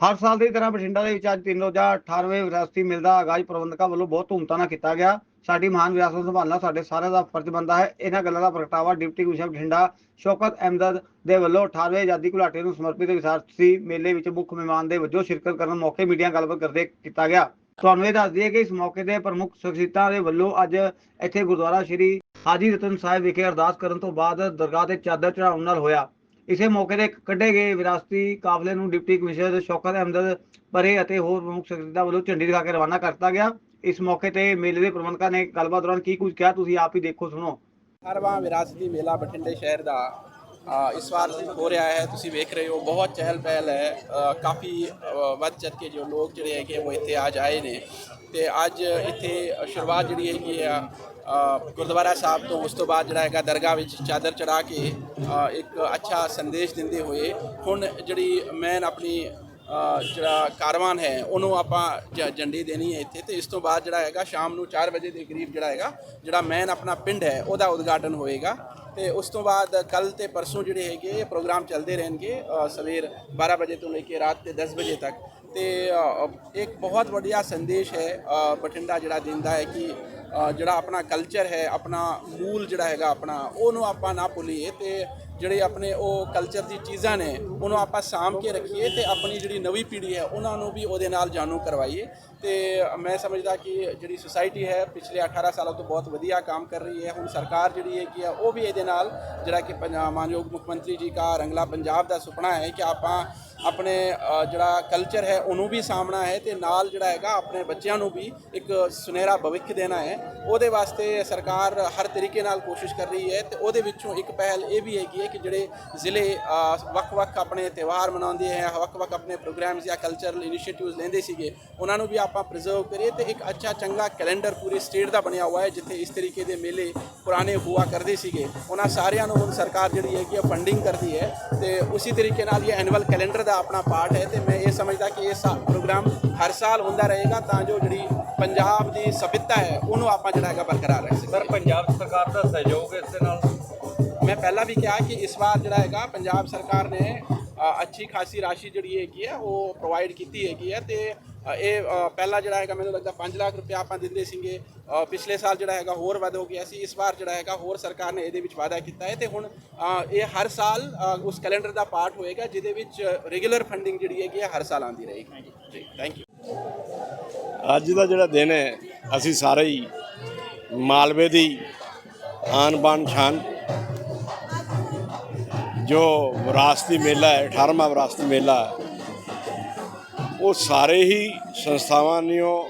ਹਰ ਸਾਲ ਦੀ ਤਰ੍ਹਾਂ ਬਠਿੰਡਾ ਦੇ ਵਿੱਚ ਅੱਜ 3 ਰੋਜ਼ਾ 18ਵੇਂ ਵਿਰਾਸਤੀ ਮੇਲੇ ਆਗਾਜ਼ ਪ੍ਰਬੰਧਕਾਂ ਵੱਲੋਂ ਬਹੁਤ ਧੂਮਧਾਮ ਨਾਲ ਕੀਤਾ ਗਿਆ। ਸਾਡੀ ਮਹਾਨ ਵਿਰਾਸਤ ਸੰਭਾਲਣਾ ਸਾਡੇ ਸਾਰਿਆਂ ਦਾ ਫਰਜ਼ ਬਣਦਾ ਹੈ। ਇਹਨਾਂ ਗੱਲਾਂ ਦਾ ਪ੍ਰਗਟਾਵਾ ਡਿਪਟੀ ਕਮਿਸ਼ਨਰ ਬਠਿੰਡਾ ਸ਼ੌਕਤ ਅਹਿਮਦ ਦੇ ਵੱਲੋਂ 18ਵੇਂ ਆਜ਼ਾਦੀ ਘੁਲਾਟੇ ਨੂੰ ਸਮਰਪਿਤ ਵਿਸਾਖੀ ਮੇਲੇ ਵਿੱਚ ਮੁੱਖ ਮਹਿਮਾਨ ਦੇ ਵਜੋਂ ਸ਼ਿਰਕਤ ਕਰਨ ਮੌਕੇ ਮੀਡੀਆ ਗੱਲਬਾਤ ਕਰਦੇ ਕੀਤਾ ਗਿਆ। ਤੁਹਾਨੂੰ ਇਹ ਦੱਸ ਦਈਏ ਕਿ ਇਸ ਮੌਕੇ ਤੇ ਪ੍ਰਮੁੱਖ ਸ਼ਖਸੀਅਤਾਂ ਦੇ ਵੱਲੋਂ ਅੱਜ ਇੱਥੇ ਗੁਰਦੁਆਰਾ ਸ਼੍ਰੀ ਹਾਜੀ ਰਤਨ ਸਾਹਿਬ ਵਿਖੇ ਅਰਦਾਸ ਕਰਨ ਤੋਂ ਬਾਅਦ ਦਰਗਾਹ ਤੇ ਚਾਦਰ ਚੜਾਉਣ ਨਾਲ ਹੋਇਆ। ਇਸੇ ਮੌਕੇ ਤੇ ਕੱਢੇ ਗਏ ਵਿਰਾਸਤੀ ਕਾਫਲੇ ਨੂੰ ਡਿਪਟੀ ਕਮਿਸ਼ਨਰ ਸ਼ੌਕਤ ਅਹਿਮਦ ਪਰੇ ਅਤੇ ਹੋਰ ਪ੍ਰਮੁੱਖ ਸ਼ਖਸੀਅਤਾਂ ਵੱਲੋਂ ਝੰਡੀ ਦਿਖਾ ਕੇ ਰਵਾਨਾ ਕਰਤਾ ਗਿਆ। ਇਸ ਮੌਕੇ ਤੇ ਮੇਲੇ ਦੇ ਪ੍ਰਬੰਧਕਾਂ ਨੇ ਗੱਲਬਾਤ ਦੌਰਾਨ ਕੀ ਕੁਝ ਕਿਹਾ, ਤੁਸੀਂ ਆਪ ਹੀ ਦੇਖੋ, ਸੁਣੋ। ਅਠਾਰਵਾਂ ਵਿਰਾਸਤੀ ਮੇਲਾ ਬਠਿੰਡੇ ਸ਼ਹਿਰ ਦਾ ਅ, ਇਸ ਵਾਰ ਹੋ ਰਿਹਾ ਹੈ ਤੁਸੀਂ ਵੇਖ ਰਹੇ ਹੋ ਬਹੁਤ ਚਹਿਲ ਪਹਿਲ ਹੈ। ਕਾਫੀ ਵੱਧ ਚੜ ਕੇ ਜੋ ਲੋਕ ਜਿਹੜੇ ਹੈਗੇ ਉਹ ਇੱਥੇ ਅੱਜ ਆਏ ਨੇ। ਤੇ ਅੱਜ ਇੱਥੇ ਸ਼ੁਰੂਆਤ ਜਿਹੜੀ ਹੈਗੀ ਆ ਗੁਰਦੁਆਰਾ ਸਾਹਿਬ ਤੋਂ ਉਸ ਤੋਂ ਬਾਅਦ ਜਿਹੜਾ ਹੈਗਾ ਦਰਗਾਹ ਵਿੱਚ ਚਾਦਰ ਚੜਾ ਕੇ ਇੱਕ ਅੱਛਾ ਸੰਦੇਸ਼ ਦਿੰਦੇ ਹੋਏ ਹੁਣ ਜਿਹੜੀ ਮੈਨ ਆਪਣੀ ਜਿਹੜਾ ਕਾਰਵਾਨ ਹੈ, ਉਹਨੂੰ ਆਪਾਂ ਝ- ਝੰਡੀ ਦੇਣੀ ਹੈ ਇੱਥੇ। ਤੇ ਇਸ ਤੋਂ ਬਾਅਦ ਜਿਹੜਾ ਹੈਗਾ, ਸ਼ਾਮ ਨੂੰ 4 ਵਜੇ ਦੇ ਕਰੀਬ ਜਿਹੜਾ ਹੈਗਾ, ਜਿਹੜਾ ਮੈਨ ਆਪਣਾ ਪਿੰਡ ਹੈ, ਉਹਦਾ ਉਦਘਾਟਨ ਹੋਏਗਾ। ਤੇ ਉਸ ਤੋਂ ਬਾਅਦ ਕੱਲ ਤੇ ਪਰਸੋਂ ਜਿਹੜੇ ਹੈਗੇ ਪ੍ਰੋਗਰਾਮ ਚੱਲਦੇ ਰਹਿਣਗੇ ਸਵੇਰ 12 ਵਜੇ ਤੋਂ ਲੈ ਕੇ ਰਾਤ ਦੇ 10 ਵਜੇ ਤੱਕ। ਤੇ ਇੱਕ ਬਹੁਤ ਵਧੀਆ ਸੰਦੇਸ਼ ਹੈ ਬਠਿੰਡਾ ਜਿਹੜਾ ਦਿੰਦਾ ਹੈ ਕਿ ਜਿਹੜਾ ਆਪਣਾ ਕਲਚਰ ਹੈ, ਆਪਣਾ ਮੂਲ ਜਿਹੜਾ ਹੈਗਾ ਆਪਣਾ, ਉਹਨੂੰ ਆਪਾਂ ਨਾ ਭੁੱਲੀਏ ਤੇ ਜਿਹੜੇ ਆਪਣੇ ਉਹ ਕਲਚਰ ਦੀ ਚੀਜ਼ਾਂ ਨੇ, ਉਹਨੂੰ ਆਪਾਂ ਸਾਂਭ ਕੇ ਰੱਖੀਏ ਤੇ ਆਪਣੀ ਜਿਹੜੀ ਨਵੀਂ ਪੀੜ੍ਹੀ ਹੈ, ਉਹਨਾਂ ਨੂੰ ਵੀ ਉਹਦੇ ਨਾਲ ਜਾਣੂ ਕਰਵਾਈਏ। ਤੇ, ਮੈਂ ਸਮਝਦਾ ਕਿ ਜਿਹੜੀ ਸੁਸਾਇਟੀ ਹੈ, ਪਿਛਲੇ 18 ਸਾਲਾਂ ਤੋਂ ਬਹੁਤ ਵਧੀਆ ਕੰਮ ਕਰ ਰਹੀ ਹੈ। ਹੁਣ ਸਰਕਾਰ ਜਿਹੜੀ ਹੈ ਕਿ ਉਹ ਵੀ ਇਹਦੇ ਨਾਲ ਜਿਹੜਾ ਕਿ ਪੰਜਾਬ ਮਾਨਯੋਗ ਮੁੱਖ ਮੰਤਰੀ ਜੀ ਦਾ ਰੰਗਲਾ ਪੰਜਾਬ ਦਾ ਸੁਪਨਾ ਹੈ ਕਿ ਆਪਾਂ ਆਪਣੇ ਜਿਹੜਾ ਕਲਚਰ ਹੈ, ਉਹਨੂੰ ਵੀ ਸਾਹਮਣਾ ਹੈ ਤੇ ਨਾਲ ਜਿਹੜਾ ਹੈਗਾ ਆਪਣੇ ਬੱਚਿਆਂ ਨੂੰ ਵੀ ਇੱਕ ਸੁਨਹਿਰਾ ਭਵਿੱਖ ਦੇਣਾ ਹੈ। ਉਹਦੇ ਵਾਸਤੇ ਸਰਕਾਰ ਹਰ ਤਰੀਕੇ ਨਾਲ ਕੋਸ਼ਿਸ਼ ਕਰ ਰਹੀ ਹੈ ਤੇ ਉਹਦੇ ਵਿੱਚੋਂ ਇੱਕ ਪਹਿਲ ਇਹ ਵੀ ਹੈਗੀ ਹੈ ਕਿ ਜਿਹੜੇ ਜ਼ਿਲ੍ਹੇ ਵੱਖ-ਵੱਖ ਆਪਣੇ ਤਿਉਹਾਰ ਮਨਾਉਂਦੇ ਹੈ, ਵੱਖ-ਵੱਖ ਆਪਣੇ ਪ੍ਰੋਗਰਾਮਸ ਜਾਂ ਕਲਚਰਲ ਇਨੀਸ਼ੀਏਟਿਵਸ ਲੈਂਦੇ ਸੀਗੇ, ਉਹਨਾਂ ਨੂੰ ਵੀ ਆਪਾਂ ਪ੍ਰੀਜ਼ਰਵ ਕਰੀਏ ਤੇ ਇੱਕ ਅੱਛਾ ਚੰਗਾ ਕੈਲੰਡਰ ਪੂਰੀ ਸਟੇਟ ਦਾ ਬਣਿਆ ਹੋਇਆ ਹੈ, ਜਿੱਥੇ ਇਸ ਤਰੀਕੇ ਦੇ ਮੇਲੇ ਪੁਰਾਣੇ ਹੁਆ ਕਰਦੇ ਸੀਗੇ। ਉਹਨਾਂ ਸਾਰਿਆਂ ਨੂੰ ਹੁਣ ਸਰਕਾਰ ਜਿਹੜੀ ਹੈਗੀ ਹੈ ਫੰਡਿੰਗ ਕਰਦੀ ਹੈ ਤੇ ਉਸੇ ਤਰੀਕੇ ਨਾਲ ਇਹ ਐਨੂਅਲ ਕੈਲੰਡਰ ਦਾ ਆਪਣਾ ਪਾਰਟ ਹੈ ਤੇ ਮੈਂ ਇਹ ਸਮਝਦਾ ਕਿ ਇਹ ਪ੍ਰੋਗਰਾਮ ਹਰ ਸਾਲ ਹੁੰਦਾ ਰਹੇਗਾ ਤਾਂ ਜੋ ਜਿਹੜੀ ਪੰਜਾਬ ਦੀ ਸਭਿਅਤਾ ਹੈ ਉਹਨੂੰ ਆਪਾਂ ਜਿਹੜਾ ਹੈਗਾ ਬਰਕਰਾਰ ਰੱਖ ਸਕੀਏ। ਸਰ ਪੰਜਾਬ ਸਰਕਾਰ ਦਾ ਸਹਿਯੋਗ ਇਸ ਦੇ ਨਾਲ? ਮੈਂ ਪਹਿਲਾਂ ਵੀ ਕਿਹਾ ਕਿ ਇਸ ਵਾਰ ਜਿਹੜਾ ਹੈਗਾ ਪੰਜਾਬ ਸਰਕਾਰ ਨੇ ਅੱਛੀ ਖਾਸੀ ਰਾਸ਼ੀ ਜਿਹੜੀ ਹੈਗੀ ਹੈ ਉਹ ਪ੍ਰੋਵਾਈਡ ਕੀਤੀ ਹੈਗੀ ਹੈ ਤੇ ਇਹ ਪਹਿਲਾਂ ਜਿਹੜਾ ਹੈਗਾ ਮੈਨੂੰ ਲੱਗਦਾ 5 ਲੱਖ ਰੁਪਏ ਆਪਾਂ ਦਿੰਦੇ ਸੀਗੇ। ਪਿਛਲੇ ਸਾਲ ਜਿਹੜਾ ਹੈਗਾ ਹੋਰ ਵੱਧ ਹੋ ਗਿਆ ਸੀ ਇਸ ਵਾਰ ਜਿਹੜਾ ਹੈਗਾ ਹੋਰ ਸਰਕਾਰ ਨੇ ਇਹਦੇ ਵਿੱਚ ਵਾਅਦਾ ਕੀਤਾ ਹੈ ਤੇ ਹੁਣ ਇਹ ਹਰ ਸਾਲ ਉਸ ਕੈਲੰਡਰ ਦਾ ਪਾਰਟ ਹੋਏਗਾ ਜਿਹਦੇ ਵਿੱਚ ਰੈਗੂਲਰ ਫੰਡਿੰਗ ਜਿਹੜੀ ਹੈਗੀ ਹੈ ਹਰ ਸਾਲ ਆਉਂਦੀ ਰਹੇਗੀ। ਜੀ ਥੈਂਕ ਯੂ ਅੱਜ ਦਾ ਜਿਹੜਾ ਦਿਨ ਹੈ ਅਸੀਂ ਸਾਰੇ ਹੀ ਮਾਲਵੇ ਦੀ ਆਨ ਬਾਨ ਸ਼ਾਨ ਜੋ ਵਿਰਾਸਤੀ ਮੇਲਾ ਹੈ 18ਵਾਂ ਵਿਰਾਸਤੀ ਮੇਲਾ ਉਹ ਸਾਰੇ ਹੀ ਸੰਸਥਾਵਾਂ ਨਿਓ,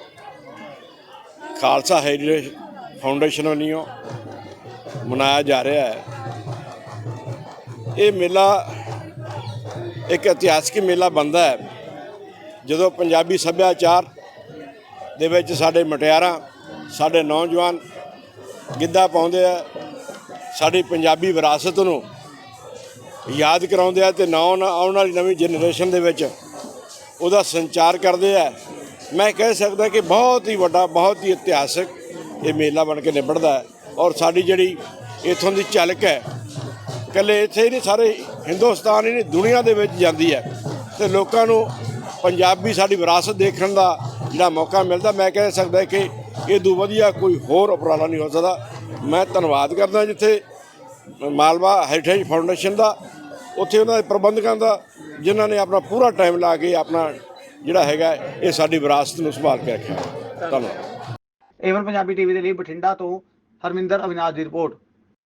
ਖਾਲਸਾ ਹੈਰੀਟੇਜ ਫਾਊਂਡੇਸ਼ਨ ਵੱਲੋਂ ਮਨਾਇਆ ਜਾ ਰਿਹਾ ਹੈ। ਇਹ ਮੇਲਾ ਇੱਕ ਇਤਿਹਾਸਿਕ ਮੇਲਾ ਬਣਦਾ ਹੈ। ਜਦੋਂ ਪੰਜਾਬੀ ਸੱਭਿਆਚਾਰ ਦੇ ਵਿੱਚ ਸਾਡੇ ਮਟਿਆਰਾਂ, ਸਾਡੇ ਨੌਜਵਾਨ ਗਿੱਧਾ ਪਾਉਂਦੇ ਆ, ਸਾਡੀ ਪੰਜਾਬੀ ਵਿਰਾਸਤ ਨੂੰ ਯਾਦ ਕਰਾਉਂਦੇ ਆ ਤੇ ਨੌ ਆਉਣ ਵਾਲੀ ਨਵੀਂ ਜਨਰੇਸ਼ਨ ਦੇ ਵਿੱਚ ਉਹਦਾ ਸੰਚਾਰ ਕਰਦੇ ਆ। ਮੈਂ ਕਹਿ ਸਕਦਾ ਕਿ ਬਹੁਤ ਹੀ ਵੱਡਾ, ਬਹੁਤ ਹੀ ਇਤਿਹਾਸਕ ਇਹ ਮੇਲਾ ਬਣ ਕੇ ਨਿਬੜਦਾ ਔਰ ਸਾਡੀ ਜਿਹੜੀ ਇਥੋਂ ਦੀ ਝਲਕ ਹੈ, ਇਕੱਲੇ ਇੱਥੇ ਹੀ ਨਹੀਂ, ਸਾਰੇ ਹਿੰਦੁਸਤਾਨ ਹੀ ਨਹੀਂ, ਦੁਨੀਆ ਦੇ ਵਿੱਚ ਜਾਂਦੀ ਹੈ। ਤੇ ਲੋਕਾਂ ਨੂੰ ਪੰਜਾਬੀ ਸਾਡੀ ਵਿਰਾਸਤ ਦੇਖਣ ਦਾ ਜਿਹੜਾ ਮੌਕਾ ਮਿਲਦਾ, ਮੈਂ ਕਹਿ ਸਕਦਾ ਕਿ ਇਹ ਤੋਂ ਵਧੀਆ ਕੋਈ ਹੋਰ ਉਪਰਾਲਾ ਨਹੀਂ ਹੋ ਸਕਦਾ। ਮੈਂ ਧੰਨਵਾਦ ਕਰਦਾ ਜਿੱਥੇ ਮਾਲਵਾ ਹੈਰੀਟੇਜ ਫਾਊਂਡੇਸ਼ਨ ਦਾ ਉੱਥੇ ਉਹਨਾਂ ਦੇ ਪ੍ਰਬੰਧਕਾਂ ਦਾ, ਜਿਨ੍ਹਾਂ ਨੇ ਆਪਣਾ ਪੂਰਾ ਟਾਈਮ ਲਾ ਕੇ ਆਪਣਾ ਜਿਹੜਾ ਹੈਗਾ, ਇਹ ਸਾਡੀ ਵਿਰਾਸਤ ਨੂੰ ਸੰਭਾਲ ਕੇ ਰੱਖਿਆ। ਧੰਨਵਾਦ। ਏਵਨ ਪੰਜਾਬੀ ਟੀਵੀ ਦੇ ਲਈ ਬਠਿੰਡਾ ਤੋਂ ਹਰਮਿੰਦਰ ਅਵਿਨਾਸ਼ ਦੀ ਰਿਪੋਰਟ।